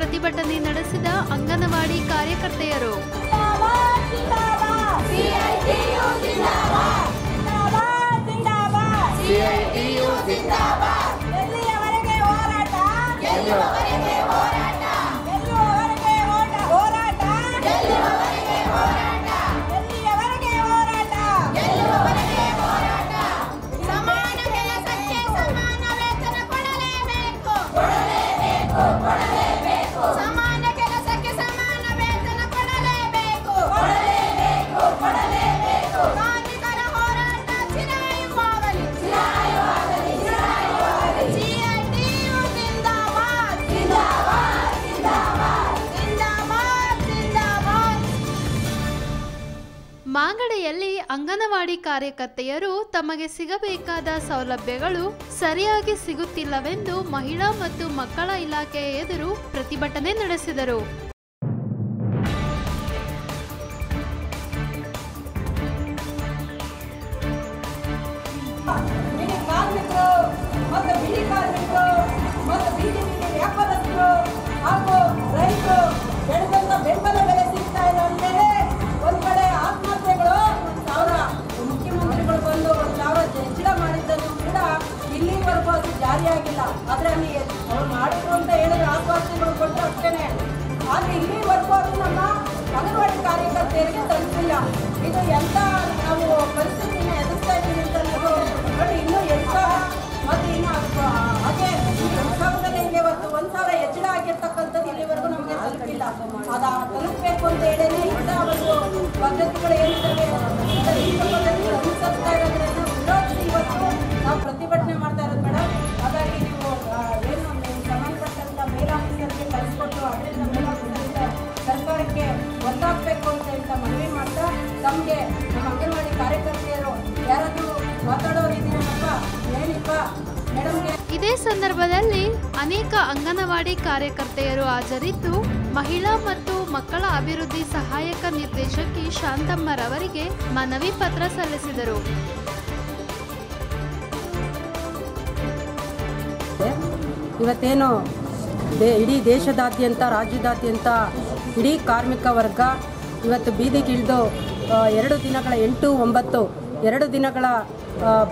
ಪ್ರತಿಭಟನೆ ನಡೆಸಿದ ಅಂಗನವಾಡಿ ಕಾರ್ಯಕರ್ತೆಯರು. ಎಲ್ಲಿಯವರೆಗೆ ಹೋರಾಟ? ಎಲ್ಲಿಯವರೆಗೆ? ಹೋರಾಟ ಮಾಗಡಿಯಲ್ಲಿ ಅಂಗನವಾಡಿ ಕಾರ್ಯಕರ್ತೆಯರು ತಮಗೆ ಸಿಗಬೇಕಾದ ಸೌಲಭ್ಯಗಳು ಸರಿಯಾಗಿ ಸಿಗುತ್ತಿಲ್ಲವೆಂದು ಮಹಿಳಾ ಮತ್ತು ಮಕ್ಕಳ ಇಲಾಖೆಯ ಎದುರು ಪ್ರತಿಭಟನೆ ನಡೆಸಿದರು. ಅಲ್ಲಿ ಅವ್ರು ಮಾಡಿದ್ರು ಅಂತ ಹೇಳಿದ್ರೆ ಆಶ್ವಾಸನೆಗಳು ಕೊಟ್ಟರು ಅಷ್ಟೇ ಆದರೆ ಇಲ್ಲಿವರೆಗೂ ಅದು ನಮ್ಮ ಅಂಗನವಾಡಿ ಕಾರ್ಯಕರ್ತೆಯರಿಗೆ ತಲುಪಿಲ್ಲ. ಇದು ಎಂಥ ನಾವು ಪರಿಸ್ಥಿತಿನ ಎದುರಿಸ್ತಾ ಇದ್ದೀವಿ ಅಂತ ಇನ್ನೂ ಎಂಟು ಸಾವಿರ ಮತ್ತೆ ಇನ್ನು ಅದೇ ಎಂಟು ಸಾವಿರದಲ್ಲಿ ಇವತ್ತು ಒಂದು ಸಾವಿರ ಹೆಚ್ಚಳ ಆಗಿರ್ತಕ್ಕಂಥದ್ದು ಇಲ್ಲಿವರೆಗೂ ನಮಗೆ ತಲುಪಿಲ್ಲ. ಅದು ತಲುಪಬೇಕು ಅಂತ ಹೇಳೇನೆ ಇಂಥ ಒಂದು ಪದ್ಧತಿಗಳು ಏನಿದ್ದಾವೆ ಇದೇ ಸಂದರ್ಭದಲ್ಲಿ ಅನೇಕ ಅಂಗನವಾಡಿ ಕಾರ್ಯಕರ್ತೆಯರು ಹಾಜರಿದ್ದು ಮಹಿಳಾ ಮತ್ತು ಮಕ್ಕಳ ಅಭಿವೃದ್ಧಿ ಸಹಾಯಕ ನಿರ್ದೇಶಕಿ ಶಾಂತಮ್ಮರವರಿಗೆ ಮನವಿ ಪತ್ರ ಸಲ್ಲಿಸಿದರು. ಇವತ್ತೇನು ದೇ, ಇಡೀ ದೇಶದಾದ್ಯಂತ, ರಾಜ್ಯದಾದ್ಯಂತ ಇಡೀ ಕಾರ್ಮಿಕ ವರ್ಗ ಇವತ್ತು ಬೀದಿಗಿಳಿದು ಎರಡು ದಿನಗಳ ಎಂಟು ಒಂಬತ್ತು, ಎರಡು ದಿನಗಳ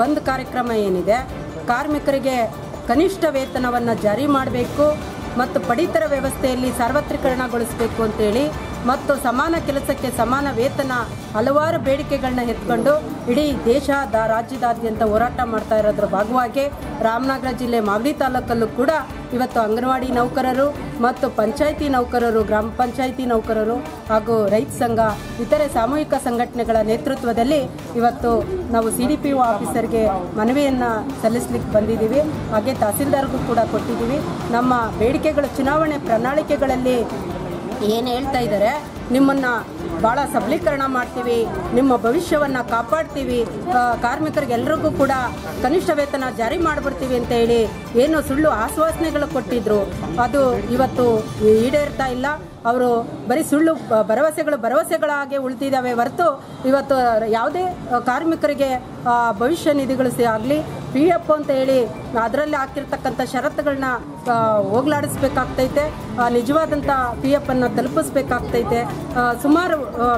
ಬಂದ್ ಕಾರ್ಯಕ್ರಮ ಏನಿದೆ? ಕಾರ್ಮಿಕರಿಗೆ ಕನಿಷ್ಠ ವೇತನವನ್ನು ಜಾರಿ ಮಾಡಬೇಕು ಮತ್ತು ಪಡಿತರ ವ್ಯವಸ್ಥೆಯಲ್ಲಿ ಸಾರ್ವತ್ರಿಕರಣಗೊಳಿಸಬೇಕು ಅಂತೇಳಿ ಮತ್ತು ಸಮಾನ ಕೆಲಸಕ್ಕೆ ಸಮಾನ ವೇತನ ಹಲವಾರು ಬೇಡಿಕೆಗಳನ್ನ ಎತ್ಕೊಂಡು ಇಡೀ ದೇಶ ರಾಜ್ಯದಾದ್ಯಂತ ಹೋರಾಟ ಮಾಡ್ತಾ ಇರೋದ್ರ ಭಾಗವಾಗಿ ರಾಮನಗರ ಜಿಲ್ಲೆ ಮಾಗಡಿ ತಾಲೂಕಲ್ಲೂ ಕೂಡ ಇವತ್ತು ಅಂಗನವಾಡಿ ನೌಕರರು ಮತ್ತು ಪಂಚಾಯಿತಿ ನೌಕರರು, ಗ್ರಾಮ ಪಂಚಾಯಿತಿ ನೌಕರರು ಹಾಗೂ ರೈತ ಸಂಘ, ಇತರೆ ಸಾಮೂಹಿಕ ಸಂಘಟನೆಗಳ ನೇತೃತ್ವದಲ್ಲಿ ಇವತ್ತು ನಾವು ಸಿ ಡಿ ಪಿ ಒ ಆಫೀಸರ್ಗೆ ಮನವಿಯನ್ನು ಸಲ್ಲಿಸಲಿಕ್ಕೆ ಬಂದಿದ್ದೀವಿ. ಹಾಗೆ ತಹಸೀಲ್ದಾರ್ಗೂ ಕೂಡ ಕೊಟ್ಟಿದ್ದೀವಿ. ನಮ್ಮ ಬೇಡಿಕೆಗಳು, ಚುನಾವಣೆ ಪ್ರಣಾಳಿಕೆಗಳಲ್ಲಿ ಏನು ಹೇಳ್ತಾ ಇದ್ದಾರೆ ನಿಮ್ಮನ್ನು ಭಾಳ ಸಬಲೀಕರಣ ಮಾಡ್ತೀವಿ, ನಿಮ್ಮ ಭವಿಷ್ಯವನ್ನು ಕಾಪಾಡ್ತೀವಿ. ಕಾರ್ಮಿಕರಿಗೆಲ್ಲರಿಗೂ ಕೂಡ ಕನಿಷ್ಠ ವೇತನ ಜಾರಿ ಮಾಡಿಬಿಡ್ತೀವಿ ಅಂತ ಹೇಳಿ ಏನು ಸುಳ್ಳು ಆಶ್ವಾಸನೆಗಳು ಕೊಟ್ಟಿದ್ರು. ಅದು ಇವತ್ತು ಈಡೇರ್ತಾ ಇಲ್ಲ. ಅವರು ಬರೀ ಸುಳ್ಳು ಭರವಸೆಗಳು, ಭರವಸೆಗಳಾಗೆ ಉಳಿದಿದ್ದಾವೆ ಹೊರತು ಇವತ್ತು ಯಾವುದೇ ಕಾರ್ಮಿಕರಿಗೆ ಭವಿಷ್ಯ ನಿಧಿಗಳು ಆಗಲಿ, ಪಿ ಎಫ್ ಅಂತ ಹೇಳಿ ಅದರಲ್ಲಿ ಹಾಕಿರ್ತಕ್ಕಂಥ ಷರತ್ತುಗಳನ್ನ ಹೋಗ್ಲಾಡಿಸ್ಬೇಕಾಗ್ತೈತೆ. ನಿಜವಾದಂಥ ಪಿ ಎಫ್ ಅನ್ನು ತಲುಪಿಸ್ಬೇಕಾಗ್ತೈತೆ ಸುಮಾರು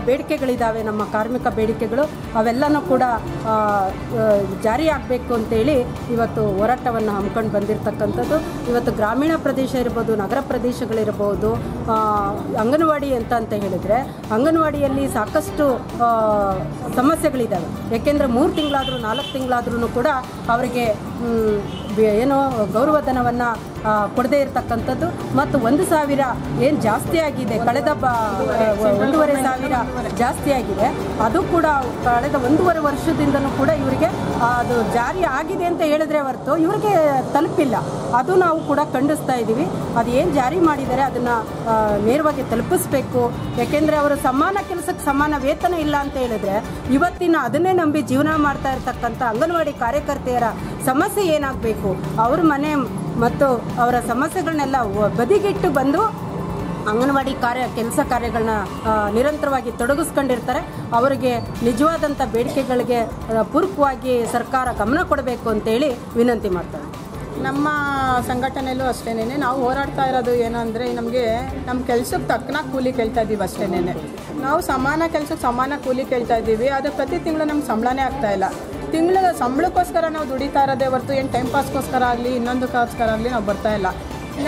ಬೇಡಿಕೆಗಳಿದ್ದಾವೆ ನಮ್ಮ ಕಾರ್ಮಿಕ ಬೇಡಿಕೆಗಳು. ಅವೆಲ್ಲನೂ ಕೂಡ ಜಾರಿ ಆಗಬೇಕು ಅಂತೇಳಿ ಇವತ್ತು ಹೋರಾಟವನ್ನು ಹಮ್ಮಿಕೊಂಡು ಬಂದಿರತಕ್ಕಂಥದ್ದು. ಇವತ್ತು ಗ್ರಾಮೀಣ ಪ್ರದೇಶ ಇರ್ಬೋದು, ನಗರ ಪ್ರದೇಶಗಳಿರ್ಬೋದು ಅಂಗನವಾಡಿ ಅಂತ ಅಂತ ಹೇಳಿದರೆ ಅಂಗನವಾಡಿಯಲ್ಲಿ ಸಾಕಷ್ಟು ಸಮಸ್ಯೆಗಳಿದ್ದಾವೆ ಯಾಕೆಂದರೆ ಮೂರು ತಿಂಗಳಾದರೂ, ನಾಲ್ಕು ತಿಂಗಳಾದ್ರೂ ಕೂಡ ಅವರಿಗೆ ಏನೋ ಗೌರವಧನವನ್ನು ಕೊಡದೇ ಇರತಕ್ಕಂಥದ್ದು. ಮತ್ತು ಒಂದು ಸಾವಿರ ಏನು ಜಾಸ್ತಿ ಆಗಿದೆ, ಕಳೆದ ಒಂದೂವರೆ ಸಾವಿರ ಜಾಸ್ತಿ ಆಗಿದೆ. ಅದು ಕೂಡ ಕಳೆದ ಒಂದೂವರೆ ವರ್ಷದಿಂದಲೂ ಕೂಡ ಇವರಿಗೆ ಅದು ಜಾರಿ ಆಗಿದೆ ಅಂತ ಹೇಳಿದ್ರೆ ಹೊರತು ಇವರಿಗೆ ತಲುಪಿಲ್ಲ. ಅದು ನಾವು ಕೂಡ ಖಂಡಿಸ್ತಾ ಇದ್ದೀವಿ. ಅದು ಏನು ಜಾರಿ ಮಾಡಿದ್ದಾರೆ ಅದನ್ನು ನೇರವಾಗಿ ತಲುಪಿಸ್ಬೇಕು. ಯಾಕೆಂದರೆ ಅವರು ಸಮಾನ ಕೆಲಸಕ್ಕೆ ಸಮಾನ ವೇತನ ಇಲ್ಲ ಅಂತ ಹೇಳಿದ್ರೆ, ಇವತ್ತಿನ ಅದನ್ನೇ ನಂಬಿ ಜೀವನ ಮಾಡ್ತಾ ಇರ್ತಕ್ಕಂಥ ಅಂಗನವಾಡಿ ಕಾರ್ಯಕರ್ತೆಯರ ಸಮಸ್ಯೆ ಏನಾಗಬೇಕು? ಅವ್ರ ಮನೆ ಮತ್ತು ಅವರ ಸಮಸ್ಯೆಗಳನ್ನೆಲ್ಲ ಬದಿಗಿಟ್ಟು ಬಂದು ಅಂಗನವಾಡಿ ಕಾರ್ಯ, ಕೆಲಸ ಕಾರ್ಯಗಳನ್ನ ನಿರಂತರವಾಗಿ ತೊಡಗಿಸ್ಕೊಂಡಿರ್ತಾರೆ. ಅವರಿಗೆ ನಿಜವಾದಂಥ ಬೇಡಿಕೆಗಳಿಗೆ ಪೂರಕವಾಗಿ ಸರ್ಕಾರ ಗಮನ ಕೊಡಬೇಕು ಅಂತೇಳಿ ವಿನಂತಿ ಮಾಡ್ತಾರೆ ನಮ್ಮ ಸಂಘಟನೆಯಲ್ಲೂ ಅಷ್ಟೇನೇ ನಾವು ಹೋರಾಡ್ತಾ ಇರೋದು ಏನಂದರೆ ನಮಗೆ ನಮ್ಮ ಕೆಲಸಕ್ಕೆ ತಕ್ಕನಾಗಿ ಕೂಲಿ ಕೇಳ್ತಾ ಇದ್ದೀವಿ ಅಷ್ಟೇನೇ ನಾವು ಸಮಾನ ಕೆಲಸಕ್ಕೆ ಸಮಾನ ಕೂಲಿ ಕೇಳ್ತಾ ಇದ್ದೀವಿ ಆದರೆ ಪ್ರತಿ ತಿಂಗಳು ನಮ್ಗೆ ಸಂಬಳನೇ ಆಗ್ತಾ ಇಲ್ಲ. ತಿಂಗಳ ಸಂಬಳಕ್ಕೋಸ್ಕರ ನಾವು ದುಡಿತಾ ಇರೋದೇ ಹೊರತು ಏನು ಟೈಮ್ ಪಾಸ್ಗೋಸ್ಕರ ಆಗಲಿ ಇನ್ನೊಂದಕ್ಕೋಸ್ಕರ ಆಗಲಿ ನಾವು ಬರ್ತಾ ಇಲ್ಲ.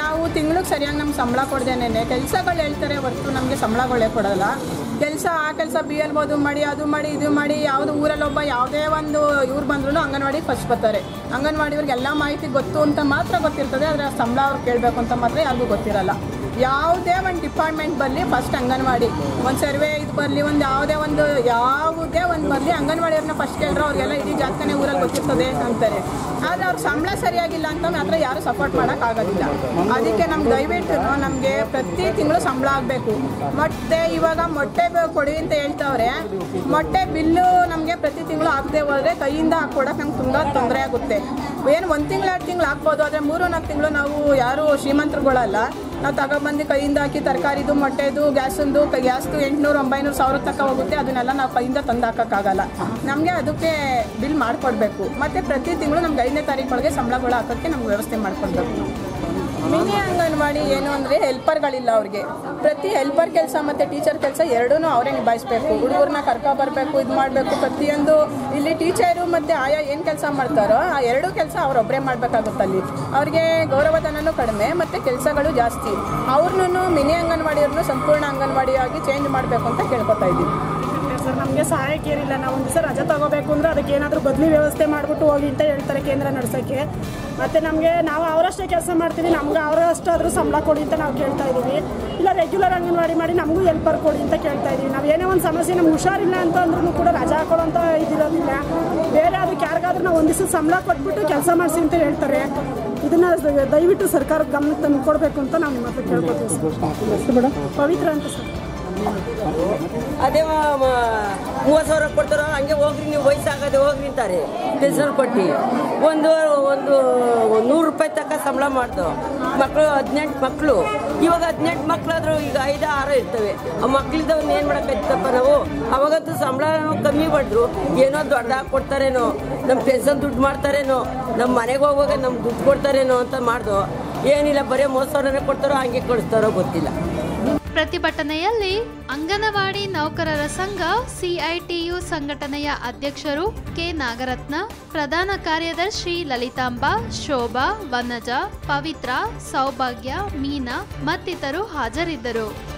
ನಾವು ತಿಂಗಳಿಗೆ ಸರಿಯಾಗಿ ನಮ್ಗೆ ಸಂಬಳ ಕೊಡ್ದೇನೆ ಕೆಲಸಗಳು ಹೇಳ್ತಾರೆ ಹೊರತು ನಮಗೆ ಸಂಬಳಗಳೇ ಕೊಡೋಲ್ಲ. ಕೆಲಸ ಆ ಕೆಲಸ ಬಿ ಎಲ್ ಮಾಡಿ ಅದು ಮಾಡಿ ಇದು ಮಾಡಿ, ಯಾವುದು ಊರಲ್ಲೊಬ್ಬ ಯಾವುದೇ ಒಂದು ಇವ್ರು ಬಂದ್ರೂ ಅಂಗನವಾಡಿ ಫಸ್ಟ್ ಬರ್ತಾರೆ. ಅಂಗನವಾಡಿಯವ್ರಿಗೆ ಎಲ್ಲ ಮಾಹಿತಿ ಗೊತ್ತು ಅಂತ ಮಾತ್ರ ಗೊತ್ತಿರ್ತದೆ, ಆದರೆ ಸಂಬಳ ಅವ್ರು ಕೇಳಬೇಕು ಅಂತ ಮಾತ್ರ ಯಾರಿಗೂ ಗೊತ್ತಿರಲ್ಲ. ಯಾವುದೇ ಒಂದು ಡಿಪಾರ್ಟ್ಮೆಂಟ್ ಬರಲಿ ಫಸ್ಟ್ ಅಂಗನವಾಡಿ. ಒಂದು ಸರ್ವೆ ಇದು ಬರಲಿ, ಒಂದು ಯಾವುದೇ ಒಂದು ಯಾವುದೇ ಒಂದು ಬರಲಿ, ಅಂಗನವಾಡಿಯವ್ರನ್ನ ಫಸ್ಟ್ ಕೇಳಿದ್ರೆ ಅವ್ರಿಗೆಲ್ಲ ಇಡೀ ಜಾತ್ಕನೆ ಊರಲ್ಲಿ ಗೊತ್ತಿರ್ತದೆ ಅಂತಾರೆ. ಆದರೆ ಅವ್ರ ಸಂಬಳ ಸರಿಯಾಗಿಲ್ಲ ಅಂತ ಮಾತ್ರ ಯಾರು ಸಪೋರ್ಟ್ ಮಾಡೋಕ್ಕಾಗೋದಿಲ್ಲ ಅದಕ್ಕೆ ನಮ್ಮ ದಯವಿಟ್ಟು ನಮಗೆ ಪ್ರತಿ ತಿಂಗಳು ಸಂಬಳ ಆಗಬೇಕು. ಮತ್ತೆ ಇವಾಗ ಮೊಟ್ಟೆ ಕೊಡಿ ಅಂತ ಹೇಳ್ತಾವ್ರೆ, ಮೊಟ್ಟೆ ಬಿಲ್ಲು ನಮಗೆ ಪ್ರತಿ ತಿಂಗಳು ಆಗದೆ ಹೋದರೆ ಕೈಯಿಂದ ಹಾಕ್ಕೊಡೋಕೆ ನಮ್ಗೆ ತುಂಬ ತೊಂದರೆ ಆಗುತ್ತೆ. ಏನು ಒಂದು ತಿಂಗಳು ಎರಡು ತಿಂಗಳು ಹಾಕ್ಬೋದು, ಆದರೆ ಮೂರು ನಾಲ್ಕು ತಿಂಗಳು ನಾವು ಯಾರು ಶ್ರೀಮಂತರುಗಳಲ್ಲ. ನಾವು ತಗೊಬಂದು ಕೈಯಿಂದ ಹಾಕಿ ತರಕಾರಿದು, ಮೊಟ್ಟೆದು, ಗ್ಯಾಸಂದು ಗ್ಯಾಸ್ದು ಎಂಟುನೂರು, ಒಂಬೈನೂರು ಸಾವಿರ ತಕ್ಕ ಹೋಗುತ್ತೆ. ಅದನ್ನೆಲ್ಲ ನಾವು ಕೈಯಿಂದ ತಂದು ಹಾಕೋಕ್ಕಾಗಲ್ಲ. ನಮಗೆ ಅದಕ್ಕೆ ಬಿಲ್ ಮಾಡಿಕೊಡ್ಬೇಕು. ಮತ್ತು ಪ್ರತಿ ತಿಂಗಳು ನಮ್ಗೆ ಐದನೇ ತಾರೀಕೊಳಗೆ ಸಂಬಳಗಳು ಹಾಕೋಕ್ಕೆ ನಮ್ಗೆ ವ್ಯವಸ್ಥೆ ಮಾಡಿಕೊಡ್ಬೇಕು. ಮಿನಿ ಅಂಗನವಾಡಿ ಏನು ಅಂದರೆ ಹೆಲ್ಪರ್ಗಳಿಲ್ಲ ಅವ್ರಿಗೆ. ಪ್ರತಿ ಹೆಲ್ಪರ್ ಕೆಲಸ ಮತ್ತು ಟೀಚರ್ ಕೆಲಸ ಎರಡೂ ಅವರೇ ನಿಭಾಯಿಸ್ಬೇಕು. ಹುಡುಗರನ್ನ ಕರ್ಕೊ ಬರಬೇಕು, ಇದು ಮಾಡಬೇಕು. ಪ್ರತಿಯೊಂದು ಇಲ್ಲಿ ಟೀಚರು ಮತ್ತು ಆಯಾ ಏನು ಕೆಲಸ ಮಾಡ್ತಾರೋ ಆ ಎರಡೂ ಕೆಲಸ ಅವರೊಬ್ಬರೇ ಮಾಡಬೇಕಾಗುತ್ತೆ ಅಲ್ಲಿ ಅವ್ರಿಗೆ ಗೌರವಧನನೂ ಕಡಿಮೆ, ಮತ್ತು ಕೆಲಸಗಳು ಜಾಸ್ತಿ. ಅವ್ರನ್ನೂ ಮಿನಿ ಅಂಗನವಾಡಿಯವ್ರನ್ನೂ ಸಂಪೂರ್ಣ ಅಂಗನವಾಡಿಯಾಗಿ ಚೇಂಜ್ ಮಾಡಬೇಕು ಅಂತ ಕೇಳ್ಕೊತಾ ಇದ್ದೀವಿ. ಸರ್ ನಮಗೆ ಸಹಾಯಕ್ಕೆ ಏನಿಲ್ಲ. ನಾವು ಒಂದು ದಿವಸ ರಜೆ ತಗೋಬೇಕು ಅಂದರೆ ಅದಕ್ಕೆ ಏನಾದರೂ ಬದಲಿ ವ್ಯವಸ್ಥೆ ಮಾಡಿಬಿಟ್ಟು ಹೋಗಿ ಅಂತ ಹೇಳ್ತಾರೆ ಕೇಂದ್ರ ನಡೆಸೋಕ್ಕೆ. ಮತ್ತು ನಮಗೆ ನಾವು ಅವರಷ್ಟೇ ಕೆಲಸ ಮಾಡ್ತೀವಿ ನಮ್ಗೆ ಅವರಷ್ಟಾದರೂ ಸಂಬಳ ಕೊಡಿ ಅಂತ ನಾವು ಕೇಳ್ತಾ ಇದ್ದೀವಿ. ಇಲ್ಲ ರೆಗ್ಯುಲರ್ ಅಂಗನವಾಡಿ ಮಾಡಿ ನಮಗೂ ಹೆಲ್ಪರ್ ಕೊಡಿ ಅಂತ ಕೇಳ್ತಾ ಇದ್ದೀವಿ. ನಾವು ಏನೇ ಒಂದು ಸಮಸ್ಯೆ ನಮ್ಗೆ ಹುಷಾರಿಲ್ಲ ಅಂತ ಅಂದ್ರೂ ಕೂಡ ರಜೆ ಹಾಕೊಳ್ಳೋಂಥ ಇದಿರೋದಿಲ್ಲ. ಬೇರೆ ಅದಕ್ಕೆ ಯಾರಿಗಾದ್ರೂ ನಾವು ಒಂದು ದಿವಸ ಸಂಬಳ ಕೊಟ್ಬಿಟ್ಟು ಕೆಲಸ ಮಾಡಿಸಿ ಅಂತ ಹೇಳ್ತಾರೆ. ಇದನ್ನು ದಯವಿಟ್ಟು ಸರ್ಕಾರದ ಗಮನಕ್ಕೆ ತಂದು ಕೊಡಬೇಕು ಅಂತ ನಾವು ನಿಮ್ಮ ಹತ್ರ ಕೇಳ್ಕೊತೀವಿ ಸರ್. ಪವಿತ್ರ ಅಂತ ಸರ್. ಅದೇ ಮೂವತ್ತು ಸಾವಿರ ಕೊಡ್ತಾರ, ಹಂಗೆ ಹೋಗ್ರಿ, ನೀವು ವಯಸ್ಸಾಗದೆ ಹೋಗ್ರಿ ಅಂತಾರೆ. ಪೆನ್ಷನ್ ಕೊಟ್ಟು. ಒಂದು ಒಂದು, ನೂರು ರೂಪಾಯಿ ತಕ್ಕ ಸಂಬಳ ಮಾಡ್ದು. ಮಕ್ಕಳು ಹದಿನೆಂಟು ಮಕ್ಕಳು ಇವಾಗ ಹದಿನೆಂಟು ಮಕ್ಕಳಾದ್ರು ಈಗ ಐದು, ಆರು ಇರ್ತವೆ. ಆ ಮಕ್ಳಿದ್ದವನ್ನ ಏನು ಮಾಡೋಕ್ಕಾಯ್ತಪ್ಪ ನಾವು? ಅವಾಗಂತೂ ಸಂಬಳ ಕಮ್ಮಿ ಮಾಡಿದ್ರು. ಏನೋ ದೊಡ್ಡದಾಗಿ ಕೊಡ್ತಾರೇನೋ ನಮ್ಮ ಪೆನ್ಷನ್ ದುಡ್ಡು ಮಾಡ್ತಾರೇನೋ ನಮ್ಮ ಮನೆಗೆ ಹೋಗುವಾಗ ನಮ್ಗೆ ದುಡ್ಡು ಕೊಡ್ತಾರೇನೋ ಅಂತ ಮಾಡ್ದು. ಏನಿಲ್ಲ, ಬರೀ ಮೂವತ್ತು ಸಾವಿರನೇ ಕೊಡ್ತಾರೋ, ಹಂಗೆ ಕಳಿಸ್ತಾರೋ ಗೊತ್ತಿಲ್ಲ. ಪ್ರತಿಭಟನೆಯಲ್ಲಿ ಅಂಗನವಾಡಿ ನೌಕರರ ಸಂಘ ಸಿಐಟಿಯು ಸಂಘಟನೆಯ ಅಧ್ಯಕ್ಷರು ಕೆ. ನಾಗರತ್ನ, ಪ್ರಧಾನ ಕಾರ್ಯದರ್ಶಿ ಲಲಿತಾಂಬ, ಶೋಭಾ, ವನಜ, ಪವಿತ್ರ, ಸೌಭಾಗ್ಯ, ಮೀನಾ ಮತ್ತಿತರರು ಹಾಜರಿದ್ದರು.